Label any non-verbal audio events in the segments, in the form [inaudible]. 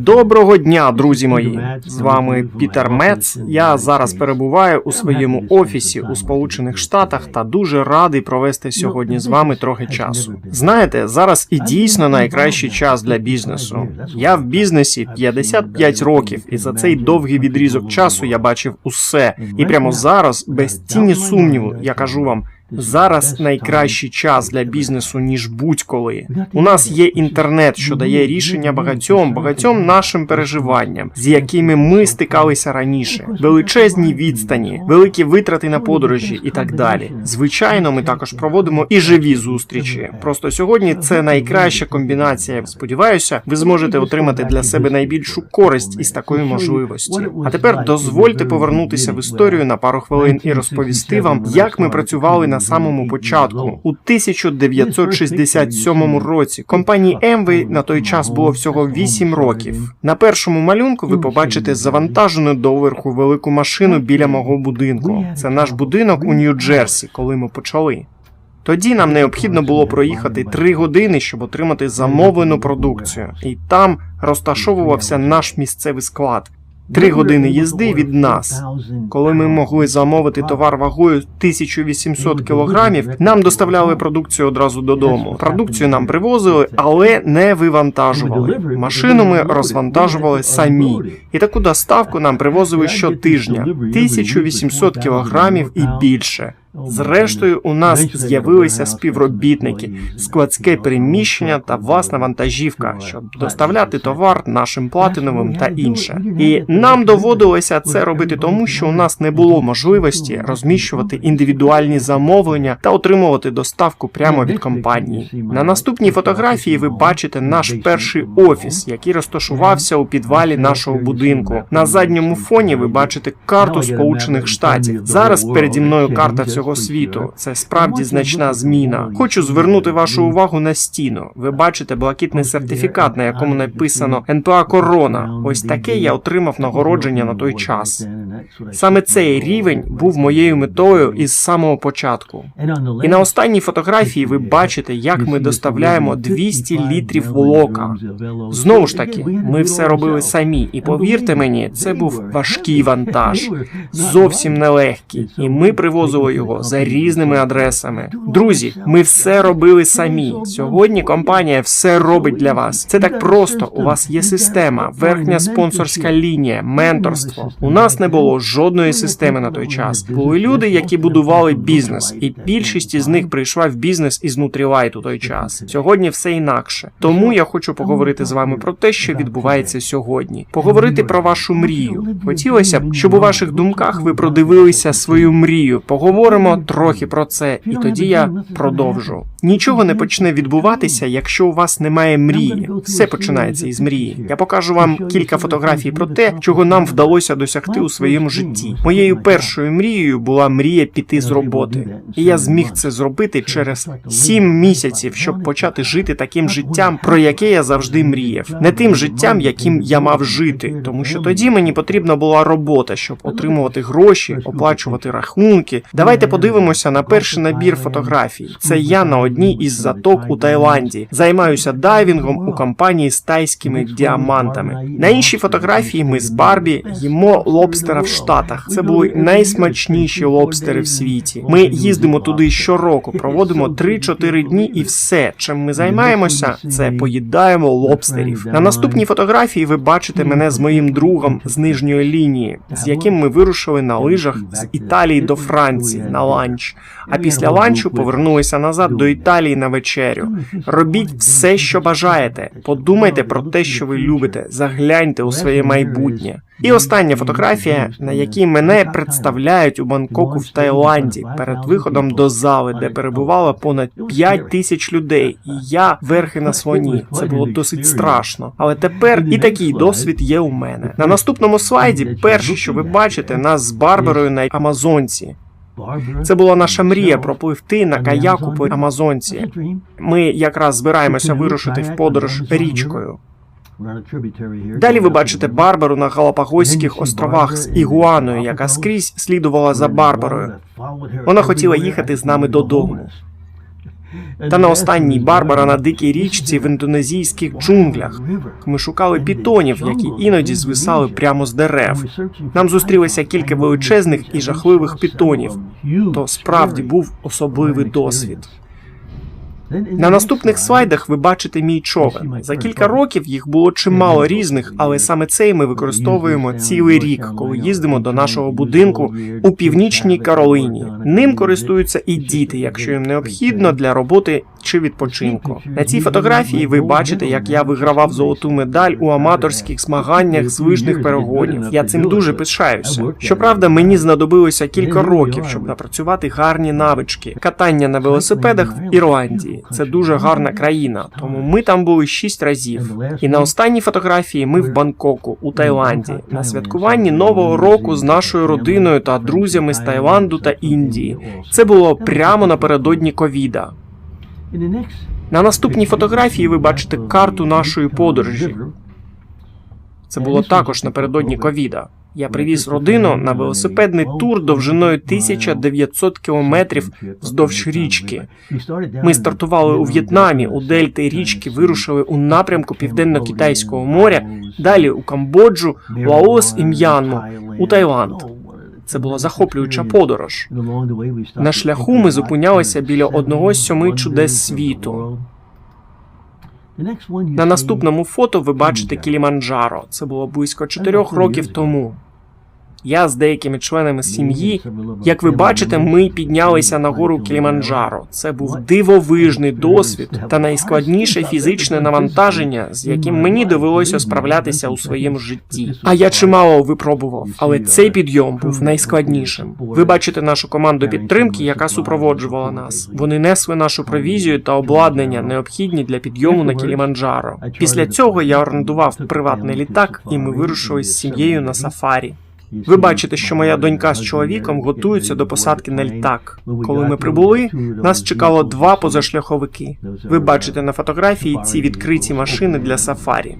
Доброго дня, друзі мої! З вами Пітер Мец. Я зараз перебуваю у своєму офісі у Сполучених Штатах та дуже радий провести сьогодні з вами трохи часу. Знаєте, зараз і дійсно найкращий час для бізнесу. Я в бізнесі 55 років, і за цей довгий відрізок часу я бачив усе. І прямо зараз, без тіні сумніву, я кажу вам. Зараз найкращий час для бізнесу ніж будь-коли. У нас є інтернет, що дає рішення багатьом багатьом нашим переживанням, з якими ми стикалися раніше, величезні відстані, великі витрати на подорожі і так далі. Звичайно, ми також проводимо і живі зустрічі. Просто сьогодні це найкраща комбінація. Сподіваюся, ви зможете отримати для себе найбільшу користь із такої можливості. А тепер дозвольте повернутися в історію на пару хвилин і розповісти вам, як ми працювали на самому початку. У 1967 році. Компанії Amway на той час було всього 8 років. На першому малюнку ви побачите завантажену доверху велику машину біля мого будинку. Це наш будинок у Нью-Джерсі, коли ми почали. Тоді нам необхідно було проїхати 3 години, щоб отримати замовлену продукцію, і там розташовувався наш місцевий склад. Три години їзди від нас. Коли ми могли замовити товар вагою 1800 кілограмів, нам доставляли продукцію одразу додому. Продукцію нам привозили, але не вивантажували. Машину ми розвантажували самі, і таку доставку нам привозили щотижня 1800 кілограмів і більше. Зрештою, у нас з'явилися співробітники, складське приміщення та власна вантажівка, щоб доставляти товар нашим платиновим та інше. І нам доводилося це робити тому, що у нас не було можливості розміщувати індивідуальні замовлення та отримувати доставку прямо від компанії. На наступній фотографії ви бачите наш перший офіс, який розташувався у підвалі нашого будинку. На задньому фоні ви бачите карту Сполучених Штатів. Зараз переді мною карта всього світу. Це справді значна зміна. Хочу звернути вашу увагу на стіну. Ви бачите блакитний сертифікат, на якому написано НПА Корона. Ось таке я отримав нагородження на той час. Саме цей рівень був моєю метою із самого початку. І на останній фотографії ви бачите, як ми доставляємо 200 літрів волока. Знову ж таки, ми все робили самі, і повірте мені, це був важкий вантаж, [laughs] зовсім нелегкий, і ми привозили його за різними адресами. Друзі, ми все робили самі. Сьогодні компанія все робить для вас. Це так просто. У вас є система, верхня спонсорська лінія, менторство. У нас не було жодної системи на той час. Були люди, які будували бізнес, і більшість із них прийшла в бізнес із Nutrilite у той час. Сьогодні все інакше. Тому я хочу поговорити з вами про те, що відбувається сьогодні. Поговорити про вашу мрію. Хотілося б, щоб у ваших думках ви продивилися свою мрію. Поговоримо трохи про це, і тоді я продовжу. Нічого не почне відбуватися, якщо у вас немає мрії. Все починається із мрії. Я покажу вам кілька фотографій про те, чого нам вдалося досягти у своєму житті. Моєю першою мрією була мрія піти з роботи, і я зміг це зробити через сім місяців, щоб почати жити таким життям, про яке я завжди мріяв, не тим життям, яким я мав жити, тому що тоді мені потрібна була робота, щоб отримувати гроші, оплачувати рахунки. Давайте подивимося на перший набір фотографій. Це я на одній із заток у Таїланді. Займаюся дайвінгом у компанії з тайськими діамантами. На іншій фотографії ми з Барбі їмо лобстера в Штатах. Це були найсмачніші лобстери в світі. Ми їздимо туди щороку, проводимо 3-4 дні, і все, чим ми займаємося, це поїдаємо лобстерів. На наступній фотографії ви бачите мене з моїм другом з нижньої лінії, з яким ми вирушили на лижах з Італії до Франції на ланч. А після ланчу повернулися назад до Італії на вечерю. Робіть все, що бажаєте. Подумайте про те, що ви любите. Загляньте у своє майбутнє. І остання фотографія, на якій мене представляють у Бангкоку в Таїланді перед виходом до зали, де перебувало понад 5 тисяч людей, і я верхи на слоні. Це було досить страшно. Але тепер і такий досвід є у мене. На наступному слайді, перше, що ви бачите, нас з Барбарою на Амазонці. Це була наша мрія пропливти на каяку по Амазонці. Ми якраз збираємося вирушити в подорож річкою. Далі ви бачите Барбару на Галапагоських островах з Ігуаною, яка скрізь слідувала за Барбарою. Вона хотіла їхати з нами додому. Та на останній Барбара на дикій річці в індонезійських джунглях. Ми шукали пітонів, які іноді звисали прямо з дерев. Нам зустрілося кілька величезних і жахливих пітонів. То справді був особливий досвід. На наступних слайдах ви бачите мій човен. За кілька років їх було чимало різних, але саме цей ми використовуємо цілий рік, коли їздимо до нашого будинку у північній Каролині. Ним користуються і діти, якщо їм необхідно для роботи чи відпочинку. На цій фотографії ви бачите, як я вигравав золоту медаль у аматорських змаганнях з лижних перегонів. Я цим дуже пишаюся. Щоправда, мені знадобилося кілька років, щоб напрацювати гарні навички. Катання на велосипедах в Ірландії. Це дуже гарна країна, тому ми там були шість разів. І на останній фотографії ми в Бангкоку, у Таїланді, на святкуванні нового року з нашою родиною та друзями з Таїланду та Індії. Це було прямо напередодні ковіда. На наступній фотографії ви бачите карту нашої подорожі. Це було також напередодні ковіда. Я привіз родину на велосипедний тур довжиною 1900 кілометрів вздовж річки. Ми стартували у В'єтнамі, у дельти річки вирушили у напрямку Південно-Китайського моря, далі у Камбоджу, Лаос і М'янму, у Таїланд. Це була захоплююча подорож. На шляху ми зупинялися біля одного з сьоми чудес світу. На наступному фото ви бачите Кіліманджаро. Це було близько чотирьох років тому. Я з деякими членами сім'ї, як ви бачите, ми піднялися на гору Кіліманджаро. Це був дивовижний досвід та найскладніше фізичне навантаження, з яким мені довелося справлятися у своєму житті. А я чимало випробував, але цей підйом був найскладнішим. Ви бачите нашу команду підтримки, яка супроводжувала нас. Вони несли нашу провізію та обладнання, необхідні для підйому на Кіліманджаро. Після цього я орендував приватний літак, і ми вирушили з сім'єю на сафарі. Ви бачите, що моя донька з чоловіком готуються до посадки на літак. Коли ми прибули, нас чекало два позашляховики. Ви бачите на фотографії ці відкриті машини для сафарі.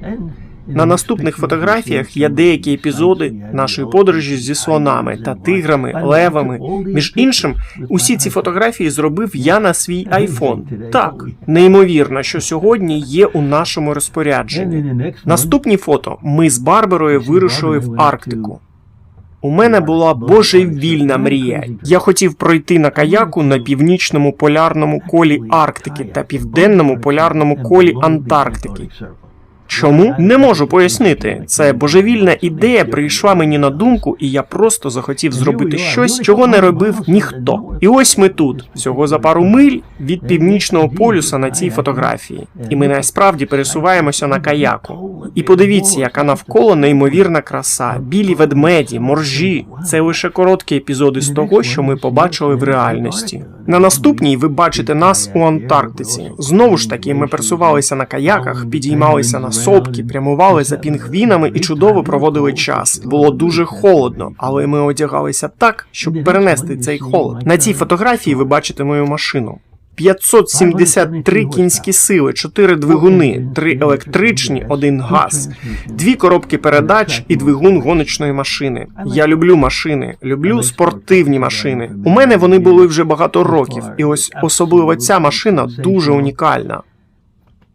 На наступних фотографіях є деякі епізоди нашої подорожі зі слонами та тиграми, левами. Між іншим, усі ці фотографії зробив я на свій айфон. Так, неймовірно, що сьогодні є у нашому розпорядженні. Наступні фото ми з Барбарою вирушили в Арктику. У мене була божевільна мрія. Я хотів пройти на каяку на північному полярному колі Арктики та південному полярному колі Антарктики. Чому? Не можу пояснити? Це божевільна ідея прийшла мені на думку, і я просто захотів зробити щось, чого не робив ніхто. І ось ми тут, всього за пару миль від північного полюса на цій фотографії. І ми насправді пересуваємося на каяку. І подивіться, яка навколо неймовірна краса, білі ведмеді, моржі. Це лише короткі епізоди з того, що ми побачили в реальності. На наступній ви бачите нас у Антарктиці. Знову ж таки, ми пересувалися на каяках, підіймалися на сопки, прямували за пінгвінами і чудово проводили час. Було дуже холодно, але ми одягалися так, щоб перенести цей холод. На цій фотографії ви бачите мою машину. 573 кінські сили, 4 двигуни, 3 електричні, 1 газ, дві коробки передач і двигун гоночної машини. Я люблю машини, люблю спортивні машини. У мене вони були вже багато років, і ось особливо ця машина дуже унікальна.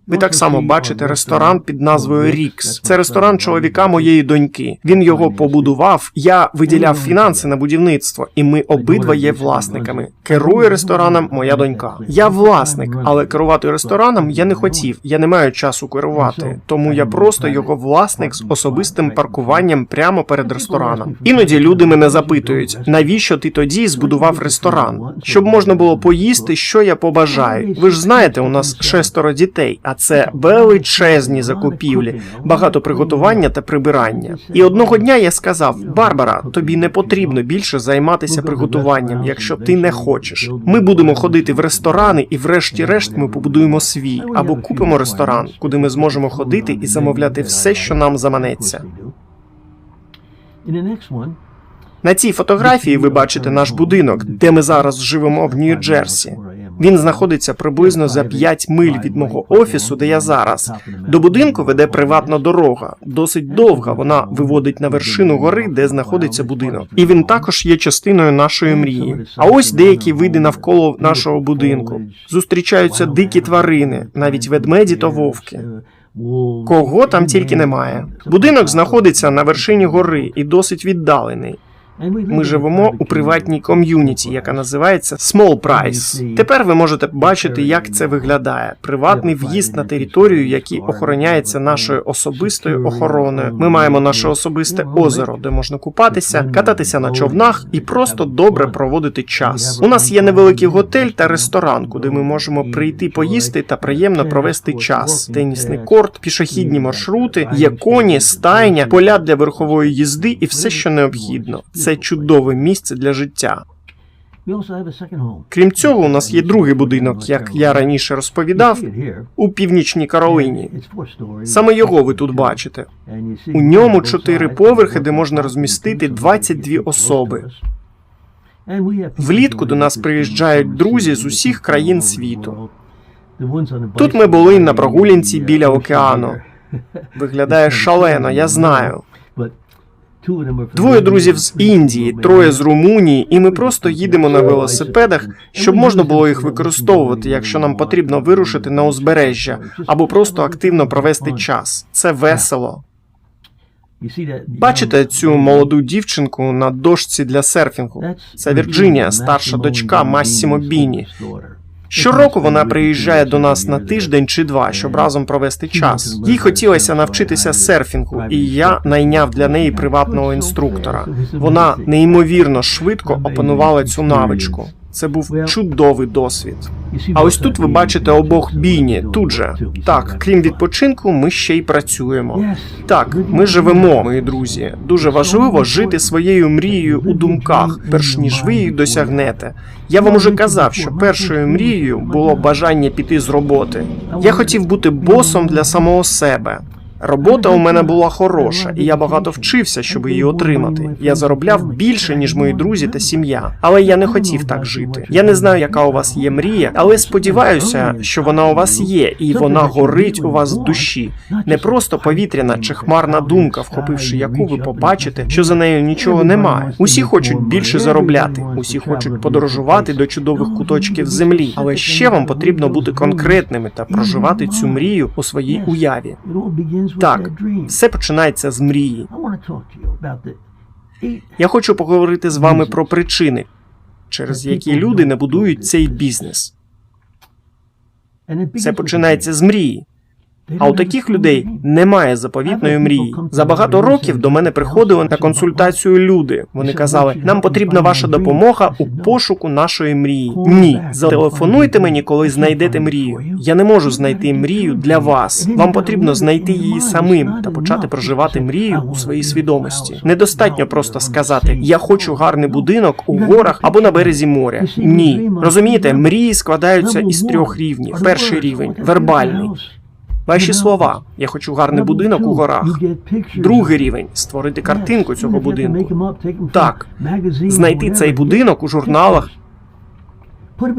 Ви так само бачите ресторан під назвою Рікс. Це ресторан чоловіка моєї доньки. Він його побудував. Я виділяв фінанси на будівництво, і ми обидва є власниками. Керує рестораном моя донька. Я власник, але керувати рестораном я не хотів. Я не маю часу керувати, тому я просто його власник з особистим паркуванням прямо перед рестораном. Іноді люди мене запитують, навіщо ти тоді збудував ресторан? Щоб можна було поїсти, що я побажаю. Ви ж знаєте, у нас шестеро дітей. А це величезні закупівлі, багато приготування та прибирання. І одного дня я сказав: Барбара, тобі не потрібно більше займатися приготуванням, якщо ти не хочеш. Ми будемо ходити в ресторани, і врешті-решт ми побудуємо свій або купимо ресторан, куди ми зможемо ходити і замовляти все, що нам заманеться. На цій фотографії ви бачите наш будинок, де ми зараз живемо в Нью-Джерсі. Він знаходиться приблизно за 5 миль від мого офісу, де я зараз. До будинку веде приватна дорога, досить довга. Вона виводить на вершину гори, де знаходиться будинок. І він також є частиною нашої мрії. А ось деякі види навколо нашого будинку. Зустрічаються дикі тварини, навіть ведмеді та вовки. Кого там тільки немає. Будинок знаходиться на вершині гори і досить віддалений. Ми живемо у приватній ком'юніті, яка називається Small Price. Тепер ви можете бачити, як це виглядає. Приватний в'їзд на територію, який охороняється нашою особистою охороною. Ми маємо наше особисте озеро, де можна купатися, кататися на човнах і просто добре проводити час. У нас є невеликий готель та ресторан, куди ми можемо прийти поїсти та приємно провести час. Тенісний корт, пішохідні маршрути, є коні, стайня, поля для верхової їзди і все, що необхідно. Це чудове місце для життя. Крім цього, у нас є другий будинок, як я раніше розповідав, у північній Каролині. Саме його ви тут бачите. У ньому чотири поверхи, де можна розмістити 22 особи. Влітку до нас приїжджають друзі з усіх країн світу. Тут ми були на прогулянці біля океану. Виглядає [laughs] шалено, я знаю. Двоє друзів з Індії, троє з Румунії, і ми просто їдемо на велосипедах, щоб можна було їх використовувати, якщо нам потрібно вирушити на узбережжя або просто активно провести час. Це весело. Бачите цю молоду дівчинку на дошці для серфінгу? Це Вірджинія, старша дочка Массімо Біні. Щороку вона приїжджає до нас на тиждень чи два, щоб разом провести час. Їй хотілося навчитися серфінгу, і я найняв для неї приватного інструктора. Вона неймовірно швидко опанувала цю навичку. Це був чудовий досвід. А ось тут ви бачите обох бійні тут же. Так, крім відпочинку, ми ще й працюємо. Так, ми живемо, мої друзі. Дуже важливо жити своєю мрією у думках, перш ніж ви її досягнете. Я вам уже казав, що першою мрією було бажання піти з роботи. Я хотів бути босом для самого себе. Робота у мене була хороша, і я багато вчився, щоб її отримати. Я заробляв більше, ніж мої друзі та сім'я. Але я не хотів так жити. Я не знаю, яка у вас є мрія, але сподіваюся, що вона у вас є, і вона горить у вас в душі. Не просто повітряна чи хмарна думка, вхопивши яку ви побачите, що за нею нічого немає. Усі хочуть більше заробляти, усі хочуть подорожувати до чудових куточків землі. Але ще вам потрібно бути конкретними та проживати цю мрію у своїй уяві. Так, все починається з мрії. Я хочу поговорити з вами про причини, через які люди не будують цей бізнес. Все починається з мрії. А у таких людей немає заповітної мрії. За багато років до мене приходили на консультацію люди. Вони казали, нам потрібна ваша допомога у пошуку нашої мрії. Ні, зателефонуйте мені, коли знайдете мрію. Я не можу знайти мрію для вас. Вам потрібно знайти її самим та почати проживати мрію у своїй свідомості. Недостатньо просто сказати Я хочу гарний будинок у горах або на березі моря. Ні, розумієте, мрії складаються із трьох рівнів. Перший рівень вербальний. Ваші слова. Я хочу гарний будинок у горах. Другий рівень створити картинку цього будинку. Так, знайти цей будинок у журналах.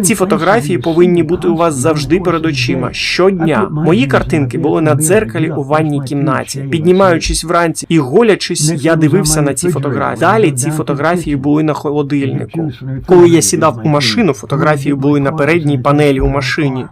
Ці фотографії повинні бути у вас завжди перед очима щодня. Мої картинки були на дзеркалі у ванній кімнаті. Піднімаючись вранці і голячись, я дивився на ці фотографії. Далі ці фотографії були на холодильнику. Коли я сідав у машину, фотографії були на передній панелі у машині.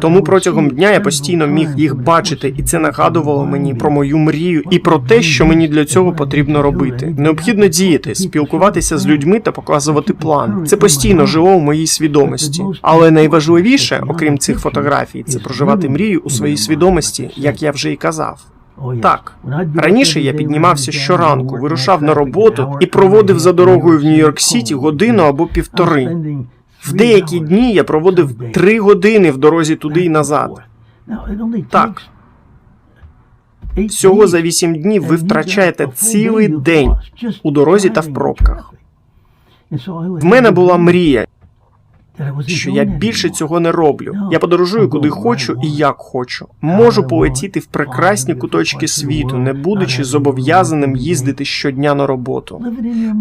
Тому протягом дня я постійно міг їх бачити, і це нагадувало мені про мою мрію і про те, що мені для цього потрібно робити. Необхідно діяти, спілкуватися з людьми та показувати план. Це постійно жило у моїй свідомості. Але найважливіше, окрім цих фотографій, це проживати мрію у своїй свідомості, як я вже і казав. Так, раніше я піднімався щоранку, вирушав на роботу і проводив за дорогою в Нью-Йорк Сіті годину або півтори. В деякі дні я проводив три години в дорозі туди і назад. Так. Всього за вісім днів ви втрачаєте цілий день у дорозі та в пробках. В мене була мрія. Що я більше цього не роблю. Я подорожую куди хочу і як хочу. Можу полетіти в прекрасні куточки світу, не будучи зобов'язаним їздити щодня на роботу.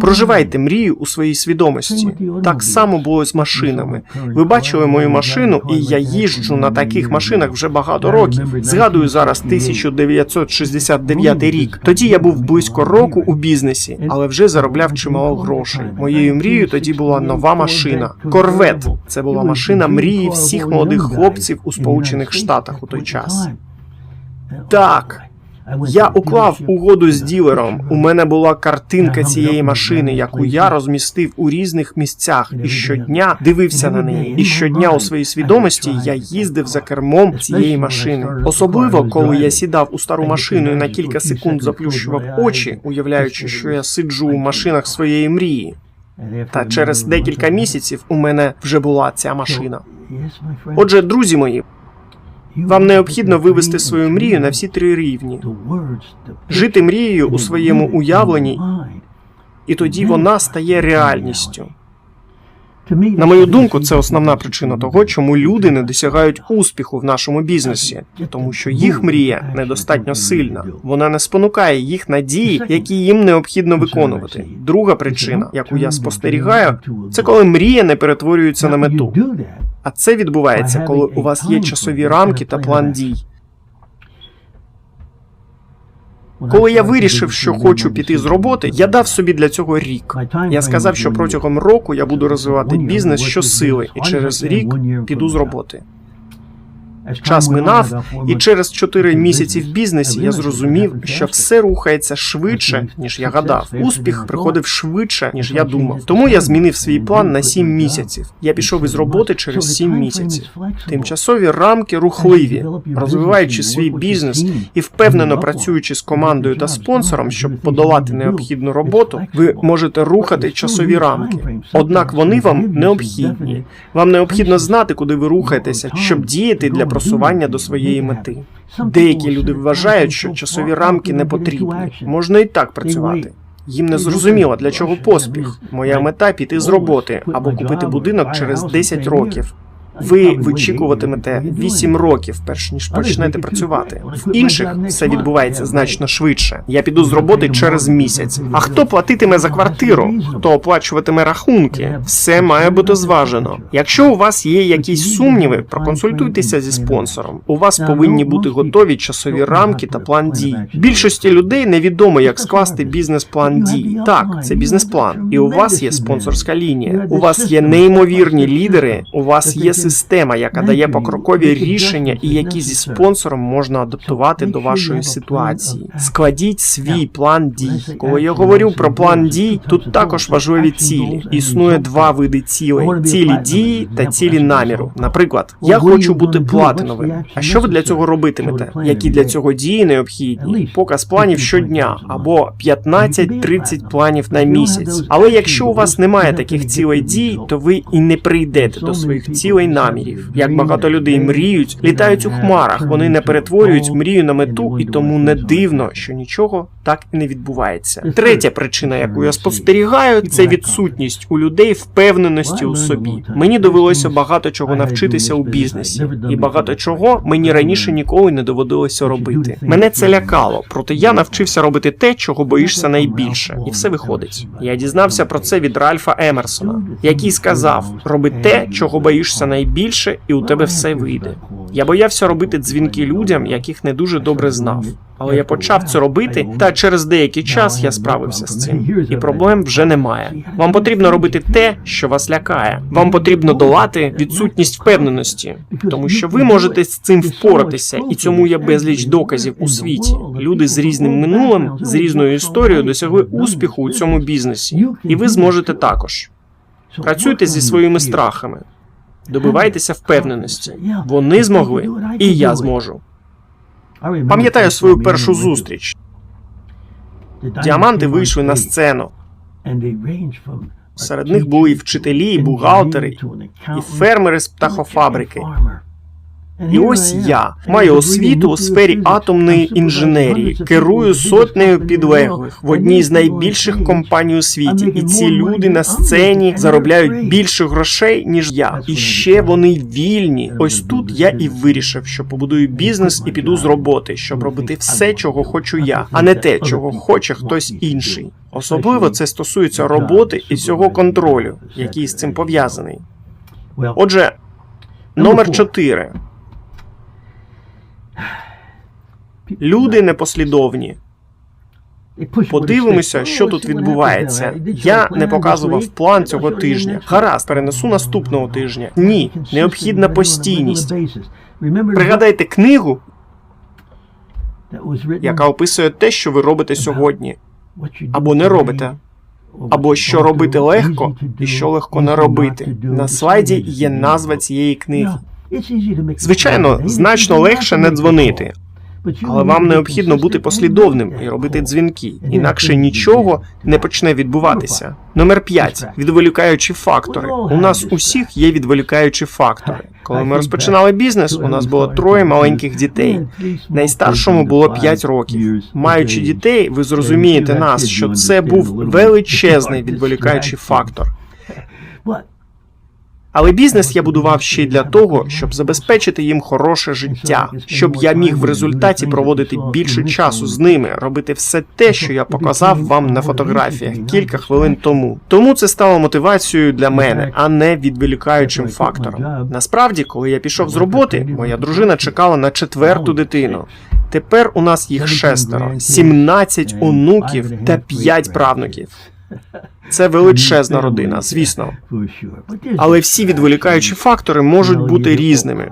Проживайте мрію у своїй свідомості. Так само було з машинами. Ви бачили мою машину, і я їжджу на таких машинах вже багато років. Згадую зараз 1969 рік. Тоді я був близько року у бізнесі, але вже заробляв чимало грошей. Моєю мрією тоді була нова машина. Корвет. Це була машина мрії всіх молодих хлопців у Сполучених Штатах у той час. Так. Я уклав угоду з ділером. У мене була картинка цієї машини, яку я розмістив у різних місцях, і щодня дивився на неї. І щодня у своїй свідомості я їздив за кермом цієї машини. Особливо, коли я сідав у стару машину і на кілька секунд заплющував очі, уявляючи, що я сиджу у машинах своєї мрії. Та через декілька місяців у мене вже була ця машина. Отже, друзі мої, вам необхідно вивести свою мрію на всі три рівні. Жити мрією у своєму уявленні, і тоді вона стає реальністю. На мою думку, це основна причина того, чому люди не досягають успіху в нашому бізнесі, тому що їх мрія недостатньо сильна. Вона не спонукає їх надії, які їм необхідно виконувати. Друга причина, яку я спостерігаю, це коли мрія не перетворюється на мету. А це відбувається, коли у вас є часові рамки та план дій. Коли я вирішив, що хочу піти з роботи, я дав собі для цього рік. Я сказав, що протягом року я буду розвивати бізнес щосили, і через рік піду з роботи. Час минав, і через 4 місяці в бізнесі я зрозумів, що все рухається швидше, ніж я гадав. Успіх приходив швидше, ніж я думав. Тому я змінив свій план на 7 місяців. Я пішов із роботи через 7 місяців. Тимчасові рамки рухливі, розвиваючи свій бізнес і впевнено працюючи з командою та спонсором, щоб подолати необхідну роботу, ви можете рухати часові рамки. Однак вони вам необхідні. Вам необхідно знати, куди ви рухаєтеся, щоб діяти для просування до своєї мети. Деякі люди вважають, що часові рамки не потрібні. Можна і так працювати. Їм не зрозуміло, для чого поспіх. Моя мета піти з роботи або купити будинок через 10 років. Ви вичікуватимете 8 років, перш ніж почнете працювати. В інших все відбувається значно швидше. Я піду з роботи через місяць. А хто платитиме за квартиру? Хто оплачуватиме рахунки? Все має бути зважено. Якщо у вас є якісь сумніви, проконсультуйтеся зі спонсором. У вас повинні бути готові часові рамки та план дій. Більшості людей невідомо, як скласти бізнес-план дій. Так, це бізнес-план, і у вас є спонсорська лінія. У вас є неймовірні лідери. У вас є система, яка дає покрокові рішення, і які зі спонсором можна адаптувати до вашої ситуації. Складіть свій план дій. Коли я говорю про план дій, тут також важливі цілі. Існує два види цілей: цілі дії та цілі наміру. Наприклад, я хочу бути платиновим. А що ви для цього робитимете? Які для цього дії необхідні? Показ планів щодня або 15-30 планів на місяць. Але якщо у вас немає таких цілей дій, то ви і не прийдете до своїх цілей намірів. Як багато людей мріють, літають у хмарах. Вони не перетворюють мрію на мету, і тому не дивно, що нічого так і не відбувається. Третя причина, яку я спостерігаю, це відсутність у людей впевненості у собі. Мені довелося багато чого навчитися у бізнесі, і багато чого мені раніше ніколи не доводилося робити. Мене це лякало, проте я навчився робити те, чого боїшся найбільше, і все виходить. Я дізнався про це від Ральфа Емерсона, який сказав: роби те, чого боїшся найбільше, і у тебе все вийде. Я боявся робити дзвінки людям, яких не дуже добре знав. Але я почав це робити, та через деякий час я справився з цим. І проблем вже немає. Вам потрібно робити те, що вас лякає. Вам потрібно долати відсутність впевненості, тому що ви можете з цим впоратися, і цьому є безліч доказів у світі. Люди з різним минулим, з різною історією досягли успіху у цьому бізнесі, і ви зможете також. Працюйте зі своїми страхами. Добивайтеся впевненості. Вони змогли, і я зможу. Пам'ятаю свою першу зустріч. Діаманти вийшли на сцену. Серед них були і вчителі, і бухгалтери, і фермери з птахофабрики. І ось я маю освіту у сфері атомної інженерії, керую сотнею підлеглих в одній з найбільших компаній у світі, і ці люди на сцені заробляють більше грошей ніж я. І ще вони вільні. Ось тут я і вирішив, що побудую бізнес і піду з роботи, щоб робити все, чого хочу я, а не те, чого хоче хтось інший. Особливо це стосується роботи і всього контролю, який з цим пов'язаний. Отже, номер 4. Люди непослідовні. Подивимося, що тут відбувається. Я не показував план цього тижня. Гаразд, перенесу наступного тижня. Ні, необхідна постійність. Пригадайте книгу, яка описує те, що ви робите сьогодні, або не робите, або що робити легко і що легко не робити. На слайді є назва цієї книги. Звичайно, значно легше не дзвонити, але вам необхідно бути послідовним і робити дзвінки, інакше нічого не почне відбуватися. Номер 5. відволікаючі фактори. У нас усіх є відволікаючі фактори. Коли ми розпочинали бізнес, у нас було троє маленьких дітей. Найстаршому було 5 років. Маючи дітей, ви зрозумієте нас, що це був величезний відволікаючий фактор. Але бізнес я будував ще й для того, щоб забезпечити їм хороше життя, щоб я міг в результаті проводити більше часу з ними, робити все те, що я показав вам на фотографіях кілька хвилин тому. Тому це стало мотивацією для мене, а не відволікаючим фактором. Насправді, коли я пішов з роботи, моя дружина чекала на четверту дитину. Тепер у нас їх шестеро, 17 онуків та 5 правнуків. Це величезна родина, звісно. Але всі відволікаючі фактори можуть бути різними.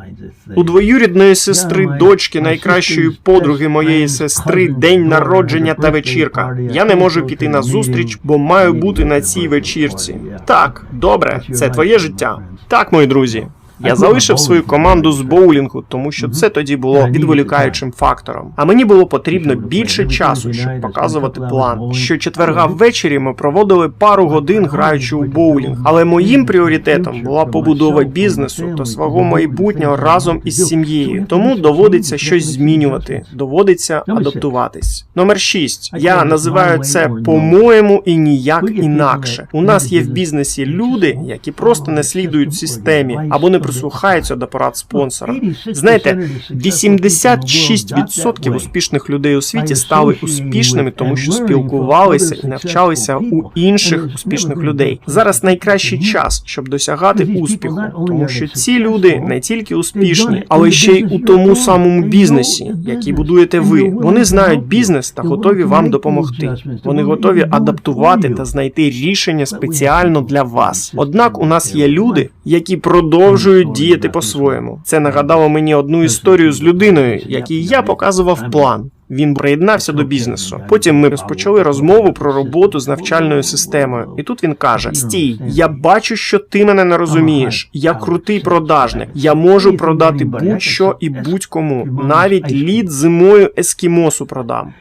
У двоюрідної сестри, дочки, найкращої подруги моєї сестри, день народження та вечірка. Я не можу піти на зустріч, бо маю бути на цій вечірці. Так, добре, це твоє життя. Так, мої друзі. Я залишив свою команду з боулінгу, тому що це тоді було відволікаючим фактором. А мені було потрібно більше часу, щоб показувати план. Щочетверга ввечері ми проводили пару годин граючи у боулінг. Але моїм пріоритетом була побудова бізнесу та свого майбутнього разом із сім'єю. Тому доводиться щось змінювати, доводиться адаптуватись. Номер 6. Я називаю це по-моєму і ніяк інакше. У нас є в бізнесі люди, які просто не слідують системі або не прислухаються до порад спонсора. Знаєте, 86% успішних людей у світі стали успішними, тому що спілкувалися і навчалися у інших успішних людей. Зараз найкращий час, щоб досягати успіху, тому що ці люди не тільки успішні, але ще й у тому самому бізнесі, який будуєте ви. Вони знають бізнес та готові вам допомогти. Вони готові адаптувати та знайти рішення спеціально для вас. Однак у нас є люди, які продовжують діяти по-своєму. Це нагадало мені одну історію з людиною, якій я показував план. Він приєднався до бізнесу. Потім ми розпочали розмову про роботу з навчальною системою. І тут він каже: Стій, я бачу, що ти мене не розумієш. Я крутий продажник. Я можу продати будь-що і будь-кому. Навіть лід зимою ескімосу продам.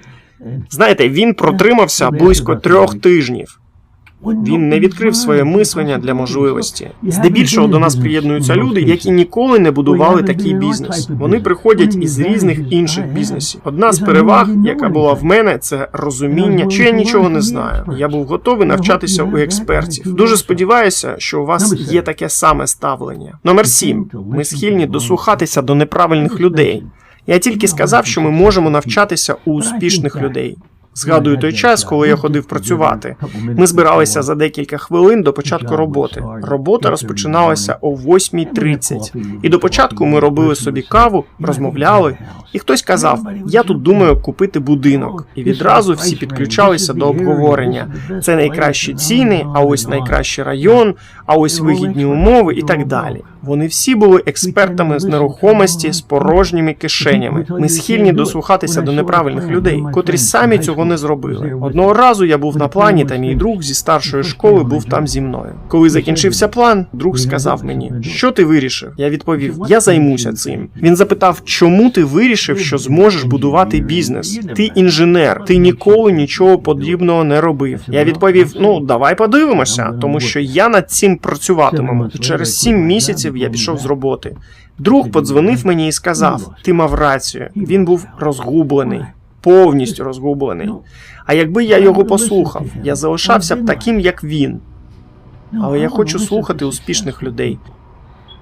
Знаєте, він протримався близько трьох тижнів. Він не відкрив своє мислення для можливості. Здебільшого до нас приєднуються люди, які ніколи не будували такий бізнес. Вони приходять із різних інших бізнесів. Одна з переваг, яка була в мене, це розуміння, що я нічого не знаю. Я був готовий навчатися у експертів. Дуже сподіваюся, що у вас є таке саме ставлення. Номер сім. Ми схильні дослухатися до неправильних людей. Я тільки сказав, що ми можемо навчатися у успішних людей. Згадую той час, коли я ходив працювати. Ми збиралися за декілька хвилин до початку роботи. Робота розпочиналася о 8.30. І до початку ми робили собі каву, розмовляли, і хтось казав: Я тут думаю купити будинок. І відразу всі підключалися до обговорення. Це найкращі ціни, а ось найкращий район, а ось вигідні умови і так далі. Вони всі були експертами з нерухомості з порожніми кишенями. Ми схильні дослухатися до неправильних людей, котрі самі цього не зробили. Одного разу я був на плані, та мій друг зі старшої школи був там зі мною. Коли закінчився план, друг сказав мені, що ти вирішив? Я відповів: Я займуся цим. Він запитав, чому ти вирішив, що зможеш будувати бізнес? Ти інженер, ти ніколи нічого подібного не робив. Я відповів: Ну давай подивимося, тому що я над цим працюватиму. Через сім місяців я пішов з роботи. Друг подзвонив мені і сказав: Ти мав рацію. Він був розгублений, повністю розгублений. А якби я його послухав, я залишався б таким, як він. Але я хочу слухати успішних людей,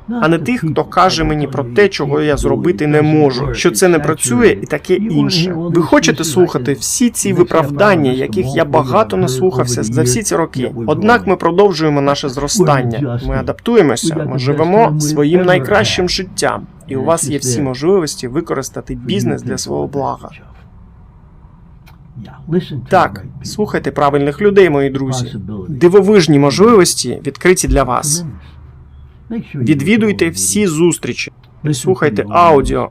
а не тих, хто каже мені про те, чого я зробити не можу, що це не працює і таке інше. Ви хочете слухати всі ці виправдання, яких я багато не слухався за всі ці роки. Однак ми продовжуємо наше зростання. Ми адаптуємося, ми живемо своїм найкращим життям, і у вас є всі можливості використати бізнес для свого блага. Так, слухайте правильних людей, мої друзі. Дивовижні можливості відкриті для вас. Відвідуйте всі зустрічі, слухайте аудіо,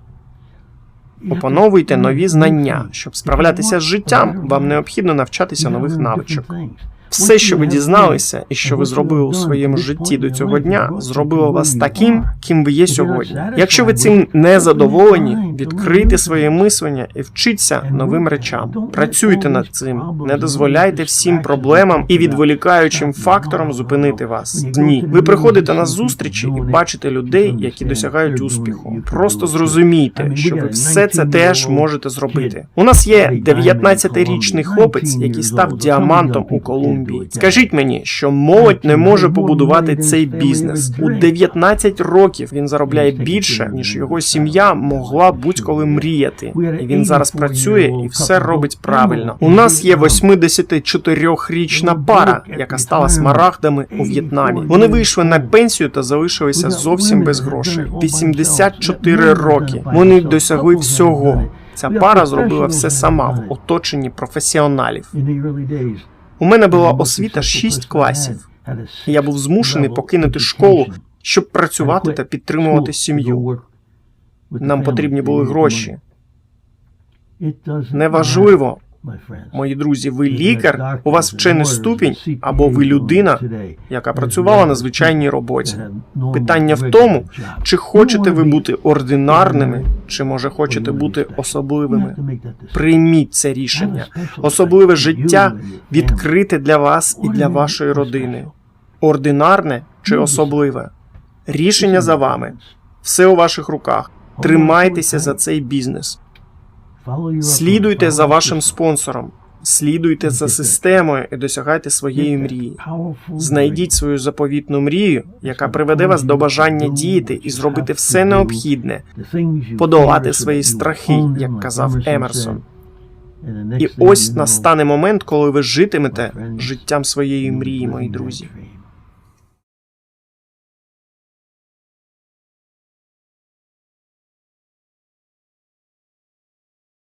опановуйте нові знання. Щоб справлятися з життям, вам необхідно навчатися нових навичок. Все, що ви дізналися і що ви зробили у своєму житті до цього дня, зробило вас таким, ким ви є сьогодні. Якщо ви цим не задоволені, відкрийте своє мислення і вчіться новим речам. Працюйте над цим, не дозволяйте всім проблемам і відволікаючим факторам зупинити вас. Ні, ви приходите на зустрічі і бачите людей, які досягають успіху. Просто зрозумійте, що ви все це теж можете зробити. У нас є 19-річний хлопець, який став діамантом у Колумбії. Скажіть мені, що молодь не може побудувати цей бізнес у 19 років. Він заробляє більше, ніж його сім'я могла будь-коли мріяти. І він зараз працює і все робить правильно. У нас є 84-річна пара, яка стала смарагдами у В'єтнамі. Вони вийшли на пенсію та залишилися зовсім без грошей. 84 роки. Вони досягли всього. Ця пара зробила все сама в оточенні професіоналів. У мене була освіта 6 класів. Я був змушений покинути школу, щоб працювати та підтримувати сім'ю. Нам потрібні були гроші. Неважливо, мої друзі, ви лікар, у вас вчений ступінь, або ви людина, яка працювала на звичайній роботі. Питання в тому, чи хочете ви бути ординарними, чи може хочете бути особливими. Прийміть це рішення. Особливе життя відкрите для вас і для вашої родини. Ординарне чи особливе. Рішення за вами. Все у ваших руках. Тримайтеся за цей бізнес. Слідуйте за вашим спонсором. Слідуйте за системою і досягайте своєї мрії. Знайдіть свою заповітну мрію, яка приведе вас до бажання діяти і зробити все необхідне, подолати свої страхи, як казав Емерсон. І ось настане момент, коли ви житимете життям своєї мрії, мої друзі.